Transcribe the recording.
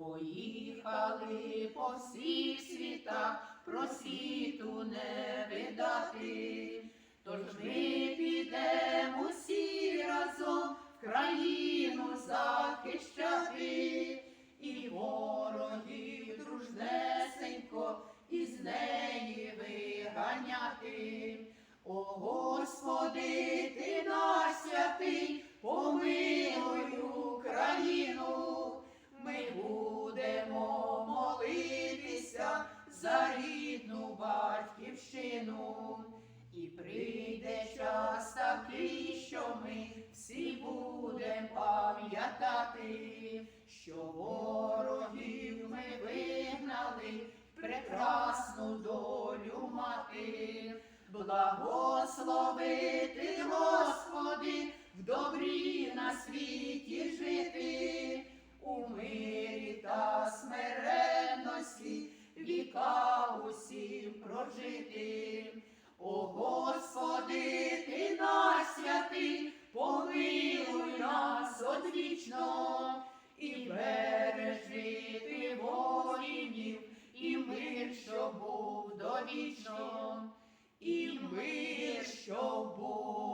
Поїхали по всіх світах, просвіту не видати. Тож ми підемо всі разом в країну захищати, рідну батьківщину. І прийде час такий, що ми всі будемо пам'ятати, що ворогів ми вигнали, прекрасну долю мати, благословити, Господи, прожити. О Господи, ти нас святий, помилуй нас одвічно і бережи ти воїнів, і мир, що був довічно, і мир, що був.